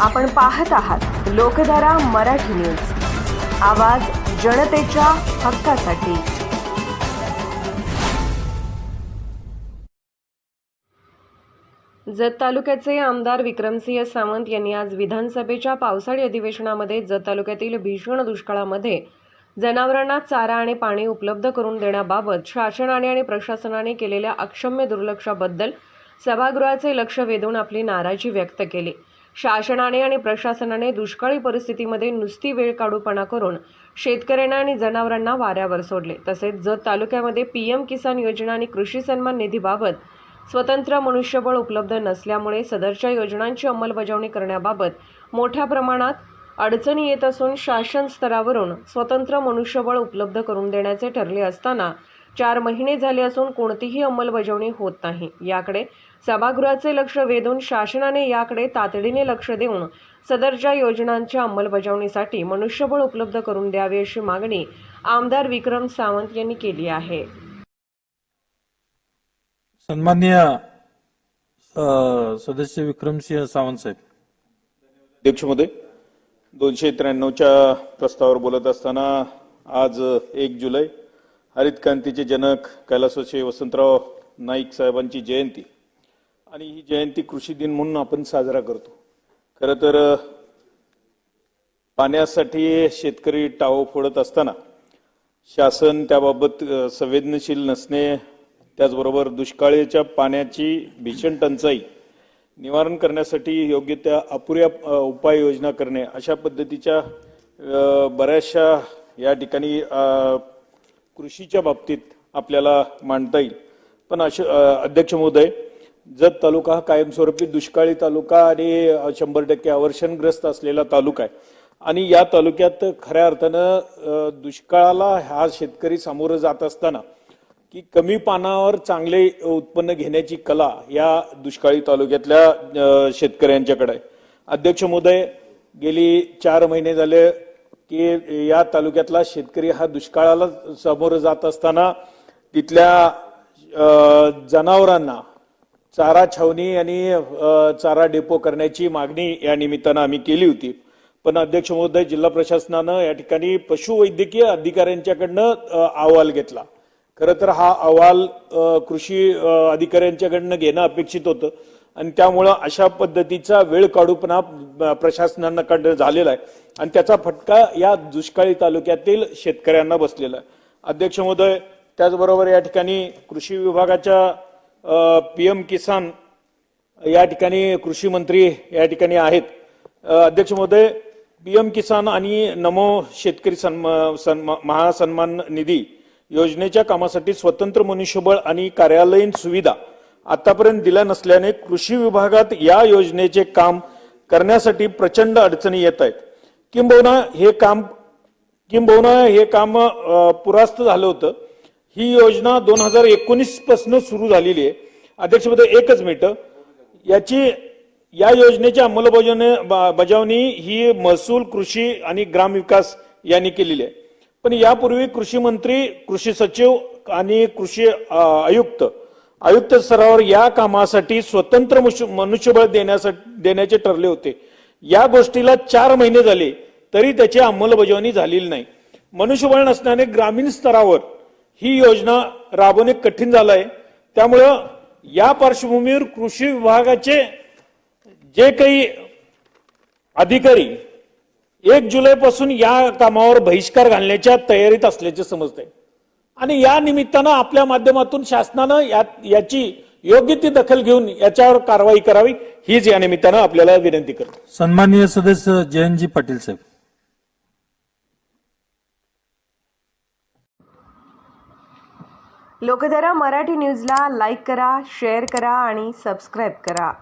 आपण पाहत आहात लोकधारा मराठी न्यूज. आवाज जनतेच्या हक्कासाठी. जत तालुक्याचे आमदार विक्रमसिंह सावंत यांनी आज विधानसभेच्या पावसाळी अधिवेशनामध्ये जत तालुक्यातील भीषण दुष्काळामध्ये जनावरांना चारा आणि पाणी उपलब्ध करून देण्याबाबत शासनाने आणि प्रशासनाने केलेल्या अक्षम्य दुर्लक्षाबद्दल सभागृहाचे लक्ष वेधून आपली नाराजी व्यक्त केली. शासनाने आणि प्रशासनाने दुष्काळी परिस्थितीमध्ये नुसती वेळ काढूपणा करून शेतकऱ्यांना आणि जनावरांना वाऱ्यावर सोडले. तसेच जत तालुक्यामध्ये पी एम किसान योजना आणि कृषी सन्मान निधीबाबत स्वतंत्र मनुष्यबळ उपलब्ध नसल्यामुळे सदरच्या योजनांची अंमलबजावणी करण्याबाबत मोठ्या प्रमाणात अडचणी येत असून शासन स्तरावरून स्वतंत्र मनुष्यबळ उपलब्ध करून देण्याचे ठरले असताना चार महिने झाले असून कोणतीही अंमलबजावणी होत नाही. याकडे सभागृहाचे लक्ष वेधून शासनाने याकडे तातडीने लक्ष देऊन सदरच्या योजनांच्या अंमलबजावणीसाठी मनुष्यबळ उपलब्ध करून द्यावे अशी मागणी आमदार विक्रम सावंत यांनी केली आहे. सन्मान्य सदस्य विक्रमसिंह सावंत साहेब. अध्यक्ष महोदय दोनशे त्र्याण्णवच्या प्रस्तावावर बोलत असताना आज एक जुलै हरित क्रांतीचे जनक कैलासवासी वसंतराव नाईक साहेबांची जयंती. आणि ही जयंती कृषी दिन म्हणून आपण साजरा करतो. खरं तर पाण्यासाठी शेतकरी टाव फोडत असताना शासन त्याबाबत संवेदनशील नसणे त्याचबरोबर दुष्काळीच्या पाण्याची भीषण टंचाई निवारण करण्यासाठी योग्य त्या अपुऱ्या उपाययोजना करणे अशा पद्धतीच्या बऱ्याचशा या ठिकाणी कृषीच्या बाबतीत आपल्याला मांडता येईल. पण अश अध्यक्ष महोदय जत तालुका हा कायमस्वरूपी दुष्काळी तालुका आणि शंभर टक्के अवर्षणग्रस्त असलेला तालुका आहे. आणि या तालुक्यात खऱ्या अर्थानं दुष्काळाला हा शेतकरी सामोरं जात असताना की कमी पानावर चांगले उत्पन्न घेण्याची कला या दुष्काळी तालुक्यातल्या शेतकऱ्यांच्याकडे आहे. अध्यक्ष महोदय गेली चार महिने झाले की या तालुक्यातला शेतकरी हा दुष्काळाला सामोरं जात असताना तिथल्या जनावरांना चारा छावणी आणि चारा डेपो करण्याची मागणी या निमित्तानं आम्ही केली होती. पण अध्यक्ष महोदय जिल्हा प्रशासनानं या ठिकाणी पशुवैद्यकीय अधिकाऱ्यांच्याकडनं अहवाल घेतला. खरं तर हा अहवाल कृषी अधिकाऱ्यांच्याकडनं घेणं अपेक्षित होतं. आणि त्यामुळं अशा पद्धतीचा वेळ काढूपणा प्रशासनाकडे झालेला आहे. आणि त्याचा फटका या दुष्काळी तालुक्यातील शेतकऱ्यांना बसलेला आहे. अध्यक्ष महोदय त्याचबरोबर या ठिकाणी कृषी विभागाच्या पी एम किसान या ठिकाणी कृषी मंत्री या ठिकाणी आहेत. अध्यक्ष महोदय पी एम किसान आणि नमो शेतकरी सन्मा सन्मा महासन्मान निधी योजनेच्या कामासाठी स्वतंत्र मनुष्यबळ आणि कार्यालयीन सुविधा आतापर्यंत दिल्या नसल्याने कृषी विभागात या योजनेचे काम करण्यासाठी प्रचंड अडचणी येत आहेत. किंबहुना हे काम किंबहुना हे काम पुरास्त झालं होतं. ही योजना दोन हजार एकोणीसपासून सुरू झालेली आहे. अध्यक्ष एकच मिनिट. याची या योजनेची अंमलबजावणी बजावणी ही महसूल कृषी आणि ग्रामविकास यांनी केलेली आहे. पण यापूर्वी कृषी मंत्री कृषी सचिव आणि कृषी आयुक्त आयुक्त स्तरावर या कामासाठी स्वतंत्र मनुष्यबळ देण्यासाठी देण्याचे ठरले होते. या गोष्टीला चार महिने झाले तरी त्याची अंमलबजावणी झालेली नाही. मनुष्यबळ नसल्याने ग्रामीण स्तरावर ही योजना राबवणे कठीण झालं आहे त्यामुळं या पार्श्वभूमीवर कृषी विभागाचे जे काही अधिकारी एक जुलैपासून या कामावर बहिष्कार घालण्याच्या तयारीत असल्याचे समजते आणि या निमित्तानं आपल्या माध्यमातून शासनानं या- याची योग्य ती दखल घेऊन याच्यावर कारवाई करावी हीच या निमित्तानं आपल्याला विनंती करतो. सन्माननीय सदस्य जयंतजी पाटील साहेब. लोकधारा मराठी न्यूजला लाईक करा शेअर करा आणि सबस्क्राईब करा.